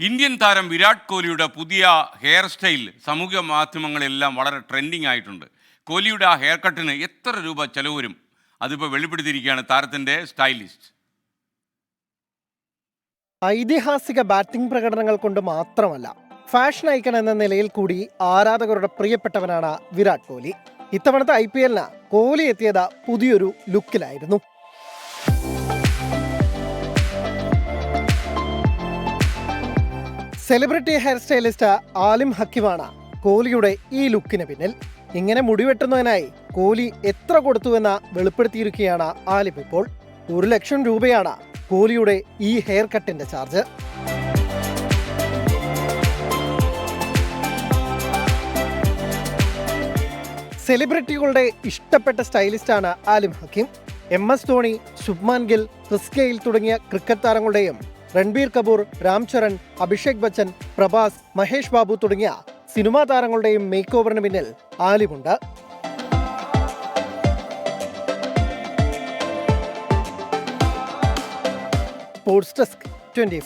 Indian താരം വിരാട് കോഹ്ലിയുടെ പുതിയ ഹെയർ സ്റ്റൈൽ സമൂഹ മാധ്യമങ്ങളെല്ലാം വളരെ ട്രെൻഡിങ് ആയിട്ടുണ്ട്. കോഹ്ലിയുടെ ആ ഹെയർ കട്ടിന് എത്ര രൂപ ചെലവ് വരും? അതിപ്പോൾ വെളിപ്പെടുത്തിയിരിക്കുകയാണ് താരത്തിന്റെ സ്റ്റൈലിസ്റ്റ് ഐതിഹാസിക ബാറ്റിംഗ് പ്രകടനങ്ങൾ കൊണ്ട് മാത്രമല്ല ഫാഷൻ ഐക്കൺ എന്ന നിലയിൽ കൂടി ആരാധകരുടെ പ്രിയപ്പെട്ടവനാണ് വിരാട് കോഹ്ലി. ഇത്തവണത്തെ ഐ പി എല്ലിന് കോഹ്ലി എത്തിയത് പുതിയൊരു ലുക്കിലായിരുന്നു സെലിബ്രിറ്റി ഹെയർ സ്റ്റൈലിസ്റ്റ് ആലിം ഹക്കിമാണ് കോഹ്ലിയുടെ ഈ ലുക്കിന് പിന്നിൽ. ഇങ്ങനെ മുടിവെട്ടുന്നതിനായി കോഹ്ലി എത്ര കൊടുത്തുവെന്ന് വെളിപ്പെടുത്തിയിരിക്കുകയാണ് ആലിം ഇപ്പോൾ. ഒരു ലക്ഷം രൂപയാണ് കോഹ്ലിയുടെ ഈ ഹെയർ കട്ടിന്റെ ചാർജ്. സെലിബ്രിറ്റികളുടെ ഇഷ്ടപ്പെട്ട സ്റ്റൈലിസ്റ്റാണ് ആലിം ഹക്കിം. എം എസ് ധോണി ശുഭ്മാൻ ഗിൽ റിസ്കെയിൽ തുടങ്ങിയ ക്രിക്കറ്റ് താരങ്ങളുടെയും രൺബീർ കപൂർ രാം ചരൺ അഭിഷേക് ബച്ചൻ പ്രഭാസ് മഹേഷ് ബാബു തുടങ്ങിയ സിനിമാ താരങ്ങളുടെയും മേക്ക് ഓവറിന് പിന്നിൽ ആലിമുണ്ട്. Sports desk twenty